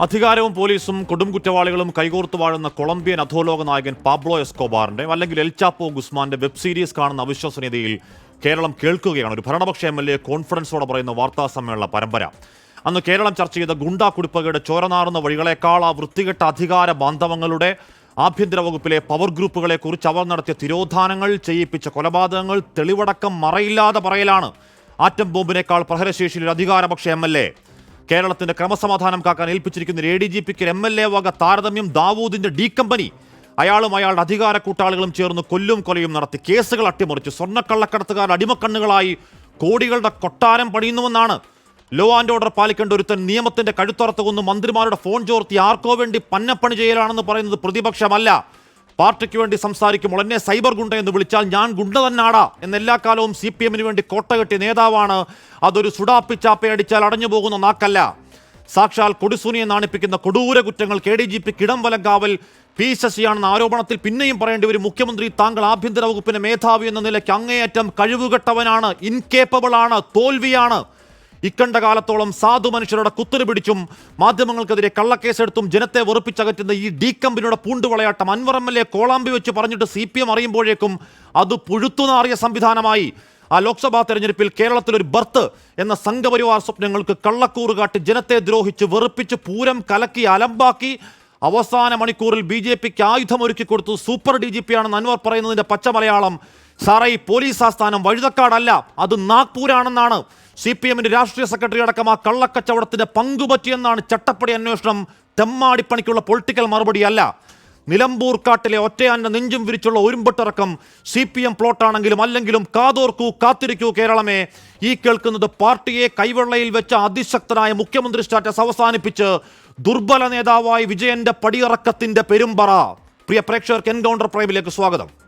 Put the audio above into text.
അധികാരവും പോലീസും കൊടും കുറ്റവാളികളും കൈകോർത്ത് വാഴുന്ന കൊളംബിയൻ അധോലോക നായകൻ പാബ്ലോ എസ്കോബാറിന്റെ അല്ലെങ്കിൽ എൽചാപ്പോ ഗുസ്മാന്റെ വെബ് സീരീസ് കാണുന്ന അവിശ്വസനീയതയിൽ കേരളം കേൾക്കുകയാണ്. ഒരു ഭരണപക്ഷ എം എൽ എ കോൺഫറൻസോടെ പറയുന്ന വാർത്താ സമ്മേളന പരമ്പര. അന്ന് കേരളം ചർച്ച ചെയ്ത ഗുണ്ടാ കുടിപ്പകയുടെ ചോരനാറുന്ന വഴികളെക്കാൾ ആ വൃത്തികെട്ട അധികാര ബാന്ധവങ്ങളുടെ ആഭ്യന്തര വകുപ്പിലെ പവർ ഗ്രൂപ്പുകളെ കുറിച്ച് അവർ നടത്തിയ തിരോധാനങ്ങൾ ചെയ്യിപ്പിച്ച കൊലപാതകങ്ങൾ തെളിവടക്കം മറയില്ലാതെ പറയലാണ്. ആറ്റം ബോംബിനേക്കാൾ പ്രഹരശേഷിയിൽ അധികാരപക്ഷ എം എൽ എ. കേരളത്തിന്റെ ക്രമസമാധാനം കാക്കാൻ ഏൽപ്പിച്ചിരിക്കുന്ന എ ഡി ജി പിക്ക് എം എൽ എ വക താരതമ്യം ദാവൂദിന്റെ ഡി കമ്പനി. അയാളും അയാളുടെ അധികാര കൂട്ടാളികളും ചേർന്ന് കൊല്ലും കൊലയും നടത്തി കേസുകൾ അട്ടിമറിച്ച്. സ്വർണക്കള്ളക്കടത്തുകാർ അടിമക്കണ്ണുകളായി കോടികളുടെ കൊട്ടാരം പണിയുന്നുവെന്നാണ്. ലോ ആൻഡ് ഓർഡർ പാലിക്കേണ്ട ഒരുത്തൻ നിയമത്തിന്റെ കഴുത്തുറത്ത് കൊന്ന് മന്ത്രിമാരുടെ ഫോൺ ചോർത്തി ആർക്കോ വേണ്ടി പന്നപ്പണി ചെയ്യലാണെന്ന് പറയുന്നത് പ്രതിപക്ഷമല്ല. പാർട്ടിക്ക് വേണ്ടി സംസാരിക്കുമ്പോൾ എന്നെ സൈബർ ഗുണ്ട എന്ന് വിളിച്ചാൽ ഞാൻ ഗുണ്ട തന്നാടാ. എന്ന് എല്ലാ കാലവും സി പി എമ്മിന് വേണ്ടി കോട്ട കെട്ടിയ നേതാവാണ്. അതൊരു സുഡാപ്പിച്ചാപ്പയടിച്ചാൽ അടഞ്ഞു പോകുന്ന നാക്കല്ല. സാക്ഷാൽ കൊടിസൂനിയെ നാണിപ്പിക്കുന്ന കൊടൂര കുറ്റങ്ങൾ കെ ഡി ജി പി കിടംവലങ്കാവൽ പി ശശിയാണെന്ന ആരോപണത്തിൽ പിന്നെയും പറയേണ്ടി വരും. മുഖ്യമന്ത്രി താങ്കൾ ആഭ്യന്തര വകുപ്പിന്റെ മേധാവി എന്ന നിലയ്ക്ക് അങ്ങേയറ്റം കഴിവുകെട്ടവനാണ്. ഇൻകേപ്പബിൾ ആണ് തോൽവിയാണ്. ഇക്കണ്ട കാലത്തോളം സാധു മനുഷ്യരുടെ കുത്തിരി പിടിച്ചും മാധ്യമങ്ങൾക്കെതിരെ കള്ളക്കേസെടുത്തും ജനത്തെ വെറുപ്പിച്ചകറ്റുന്ന ഈ ഡി കമ്പനിയുടെ പൂണ്ടുവളയാട്ടം അൻവർ എം എൽ എ കോളാമ്പി വെച്ച് പറഞ്ഞിട്ട് സി പി എം അറിയുമ്പോഴേക്കും അത് പുഴുത്തുനാറിയ സംവിധാനമായി. ആ ലോക്സഭാ തെരഞ്ഞെടുപ്പിൽ കേരളത്തിൽ ഒരു ബർത്ത് എന്ന സംഘപരിവാർ സ്വപ്നങ്ങൾക്ക് കള്ളക്കൂറ് കാട്ടി ജനത്തെ ദ്രോഹിച്ച് വെറുപ്പിച്ച് പൂരം കലക്കി അലമ്പാക്കി അവസാന മണിക്കൂറിൽ ബി ജെ പിക്ക് ആയുധമൊരുക്കി കൊടുത്തു സൂപ്പർ ഡി ജി പി ആണെന്ന് അൻവർ പറയുന്നതിന്റെ പച്ച മലയാളം സാറേ ഈ പോലീസ് ആസ്ഥാനം വഴുതക്കാടല്ല അത് നാഗ്പൂരാണെന്നാണ്. സി പി എമ്മിന്റെ രാഷ്ട്രീയ സെക്രട്ടറി അടക്കം ആ കള്ളക്കച്ചവടത്തിന്റെ പങ്കുപറ്റിയെന്നാണ് ചട്ടപ്പടി അന്വേഷണം തെമ്മാടിപ്പണിക്കുള്ള പൊളിറ്റിക്കൽ മറുപടിയല്ല. നിലമ്പൂർ കാട്ടിലെ ഒറ്റയാന്റെ നെഞ്ചും വിരിച്ചുള്ള ഒരുമ്പട്ടിറക്കം സി പി എം പ്ലോട്ടാണെങ്കിലും അല്ലെങ്കിലും കാതോർക്കൂ കാത്തിരിക്കൂ കേരളമേ. ഈ കേൾക്കുന്നത് പാർട്ടിയെ കൈവെള്ളയിൽ വെച്ച അതിശക്തനായ മുഖ്യമന്ത്രി സ്റ്റാറ്റസ് അവസാനിപ്പിച്ച് ദുർബല നേതാവായി വിജയന്റെ പടിയിറക്കത്തിന്റെ പെരുമ്പറ. പ്രിയ പ്രേക്ഷകർക്ക് എൻകൗണ്ടർ പ്രൈമിലേക്ക് സ്വാഗതം.